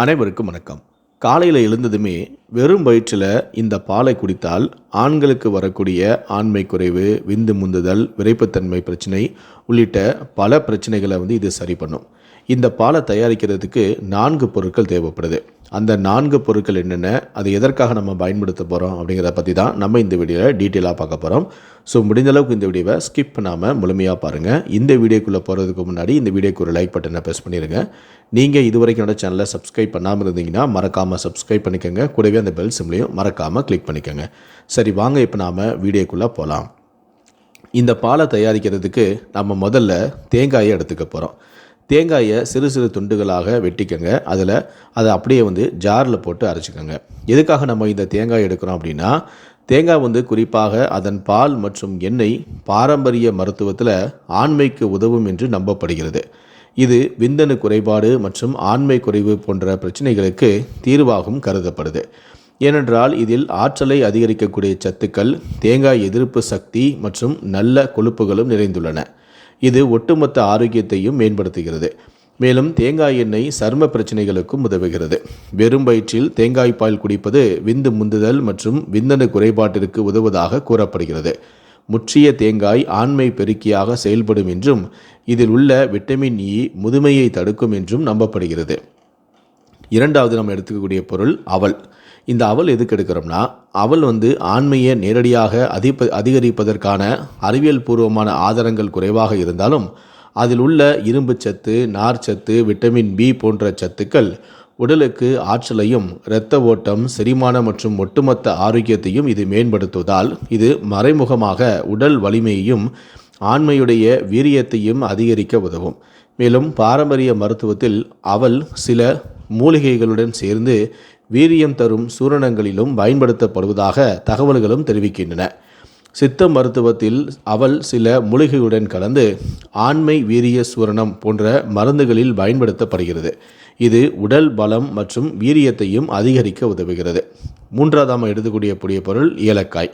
அனைவருக்கும் வணக்கம். காலையில் எழுந்ததுமே வெறும் வயிற்றில் இந்த பாலை குடித்தால் ஆண்களுக்கு வரக்கூடிய ஆண்மை குறைவு விந்து முந்துதல் விரைப்புத்தன்மை பிரச்சனை உள்ளிட்ட பல பிரச்சனைகளை வந்து இது சரி பண்ணும். இந்த பாலை தயாரிக்கிறதுக்கு நான்கு பொருட்கள் தேவைப்படுது. அந்த நான்கு பொருட்கள் என்னென்ன அது எதற்காக நம்ம பயன்படுத்த போகிறோம் அப்படிங்கிறத பற்றி தான் நம்ம இந்த வீடியோவில் டீட்டெயிலாக பார்க்க போகிறோம் ஸோ முடிஞ்ச அளவுக்கு இந்த வீடியோவை ஸ்கிப் பண்ணாமல் முழுமையாக பாருங்கள் இந்த வீடியோக்குள்ளே போகிறதுக்கு முன்னாடி இந்த வீடியோக்கு ஒரு லைக் பட்டனை ப்ரெஸ் பண்ணிடுங்க நீங்கள் இது வரைக்கும் என்னோட சேனலை சப்ஸ்கிரைப் பண்ணாமல் இருந்தீங்கன்னா மறக்காமல் சப்ஸ்கிரைப் பண்ணிக்கோங்க. கூடவே அந்த பெல் சிம்லையும் மறக்காமல் கிளிக் பண்ணிக்கோங்க. சரி வாங்க இப்போ நாம் வீடியோக்குள்ளே போகலாம் இந்த பாலை தயாரிக்கிறதுக்கு நம்ம முதல்ல தேங்காயை எடுத்துக்க போகிறோம் தேங்காயை சிறு சிறு துண்டுகளாக வெட்டிக்கங்க. அதில் அதை அப்படியே வந்து ஜாரில் போட்டு அரைச்சிக்கோங்க. எதுக்காக நம்ம இந்த தேங்காய் எடுக்கிறோம் அப்படின்னா தேங்காய் வந்து குறிப்பாக அதன் பால் மற்றும் எண்ணெய் பாரம்பரிய மருத்துவத்தில் ஆண்மைக்கு உதவும் என்று நம்பப்படுகிறது. இது விந்தணு குறைபாடு மற்றும் ஆண்மை குறைவு போன்ற பிரச்சனைகளுக்கு தீர்வாகவும் கருதப்படுது. ஏனென்றால் இதில் ஆற்றலை அதிகரிக்கக்கூடிய சத்துக்கள் தேங்காய் எதிர்ப்பு சக்தி மற்றும் நல்ல கொழுப்புகளும் நிறைந்துள்ளன. இது ஒட்டுமொத்த ஆரோக்கியத்தையும் மேம்படுத்துகிறது. மேலும் தேங்காய் எண்ணெய் சர்ம பிரச்சனைகளுக்கும் உதவுகிறது. வெறும் வயிற்றில் தேங்காய் பால் குடிப்பது விந்து முந்துதல் மற்றும் விந்தணு குறைபாட்டிற்கு உதவுவதாக கூறப்படுகிறது. முற்றிய தேங்காய் ஆண்மை பெருக்கியாக செயல்படும் என்றும் இதில் உள்ள விட்டமின் இ முதுமையை தடுக்கும் என்றும் நம்பப்படுகிறது. இரண்டாவது நம்ம எடுத்துக்கக்கூடிய பொருள் அவல். இந்த அவல் எதுக்கு எடுக்கிறோம்னா அவல் வந்து ஆண்மையை நேரடியாக அதிப அதிகரிப்பதற்கான அறிவியல் பூர்வமான ஆதாரங்கள் குறைவாக இருந்தாலும் அதில் உள்ள இரும்பு சத்து நார்ச்சத்து விட்டமின் பி போன்ற சத்துக்கள் உடலுக்கு ஆற்றலையும் இரத்த ஓட்டம் செரிமானம் மற்றும் ஒட்டுமொத்த ஆரோக்கியத்தையும் இது மேம்படுத்துவதால் இது மறைமுகமாக உடல் வலிமையையும் ஆண்மையுடைய வீரியத்தையும் அதிகரிக்க உதவும். மேலும் பாரம்பரிய மருத்துவத்தில் அவல் சில மூலிகைகளுடன் சேர்ந்து வீரியம் தரும் சூரணங்களிலும் பயன்படுத்தப்படுவதாக தகவல்களும் தெரிவிக்கின்றன. சித்த மருத்துவத்தில் அவள் சில மூலிகையுடன் கலந்து ஆண்மை வீரிய சூரணம் போன்ற மருந்துகளில் பயன்படுத்தப்படுகிறது. இது உடல் பலம் மற்றும் வீரியத்தையும் அதிகரிக்க உதவுகிறது. மூன்றாவதாக எடுத்துக்கூடிய புதிய பொருள் ஏலக்காய்.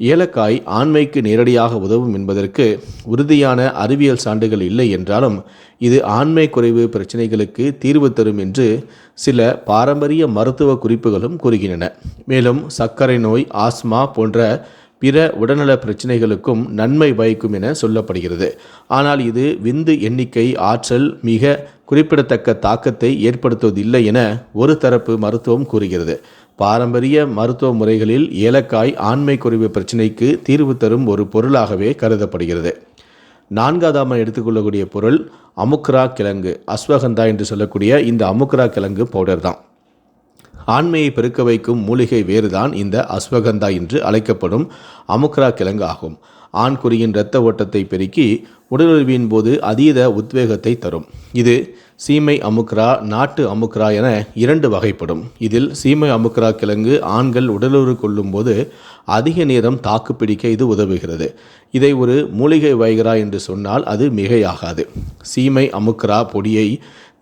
ஏலக்காய் ஆண்மைக்கு நேரடியாக உதவும் என்பதற்கு உறுதியான அறிவியல் சான்றுகள் இல்லை என்றாலும் இது ஆண்மை குறைவு பிரச்சனைகளுக்கு தீர்வு தரும் என்று சில பாரம்பரிய மருத்துவ குறிப்புகளும் கூறுகின்றன. மேலும் சர்க்கரை நோய் ஆஸ்மா போன்ற பிற உடல்நல பிரச்சனைகளுக்கும் நன்மை பயக்கும் என சொல்லப்படுகிறது. ஆனால் இது விந்து எண்ணிக்கை ஆற்றல் மிக குறிப்பிடத்தக்க தாக்கத்தை ஏற்படுத்துவதில்லை என ஒரு தரப்பு மருத்துவம் கூறுகிறது. பாரம்பரிய மருத்துவ முறைகளில் ஏலக்காய் ஆண்மை குறைவு பிரச்சினைக்கு தீர்வு தரும் ஒரு பொருளாகவே கருதப்படுகிறது. நான்காவதாக எடுத்துக்கொள்ளக்கூடிய பொருள் அமுக்ரா கிழங்கு அஸ்வகந்தா என்று சொல்லக்கூடிய இந்த அமுக்ரா கிழங்கு பவுடர் தான். ஆண்மையை பெருக்க வைக்கும் மூலிகை வேறுதான் இந்த அஸ்வகந்தா என்று அழைக்கப்படும் அமுக்ரா கிழங்கு ஆகும். ஆண்குறியின் இரத்த ஓட்டத்தை பெருக்கி உடலுறவியின் போது அதீத உத்வேகத்தை தரும். இது சீமை அமுக்ரா நாட்டு அமுக்ரா என இரண்டு வகைப்படும். இதில் சீமை அமுக்ரா கிழங்கு ஆண்கள் உடலுறு கொள்ளும் போது அதிக நேரம் தாக்கு பிடிக்க இது உதவுகிறது. இதை ஒரு மூலிகை வைகரா என்று சொன்னால் அது மிகையாகாது. சீமை அமுக்ரா பொடியை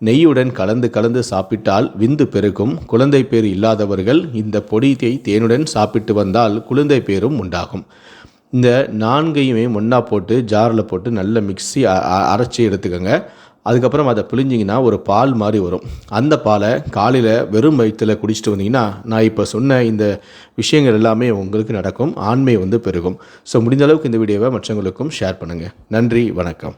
நெய்யுடன் கலந்து கலந்து சாப்பிட்டால் விந்து பெருகும். குழந்தை பேர் இல்லாதவர்கள் இந்த பொடியை தேனுடன் சாப்பிட்டு வந்தால் குழந்தை பேரும் உண்டாகும். இந்த நான்கையுமே ஒன்றா போட்டு ஜாரில் போட்டு நல்லா மிக்ஸி அரைச்சி எடுத்துக்கோங்க. அதுக்கப்புறம் அதை பிழிஞ்சிங்கன்னா ஒரு பால் மாதிரி வரும். அந்த பாலை காலையில் வெறும் வயிற்றில் குடிச்சிட்டு வந்தீங்கன்னா நான் இப்போ சொன்ன இந்த விஷயங்கள் எல்லாமே உங்களுக்கு நடக்கும் ஆண்மை வந்து பெருகும். ஸோ முடிந்த அளவுக்கு இந்த வீடியோவை மற்றவங்களுக்கும் ஷேர் பண்ணுங்கள் நன்றி வணக்கம்.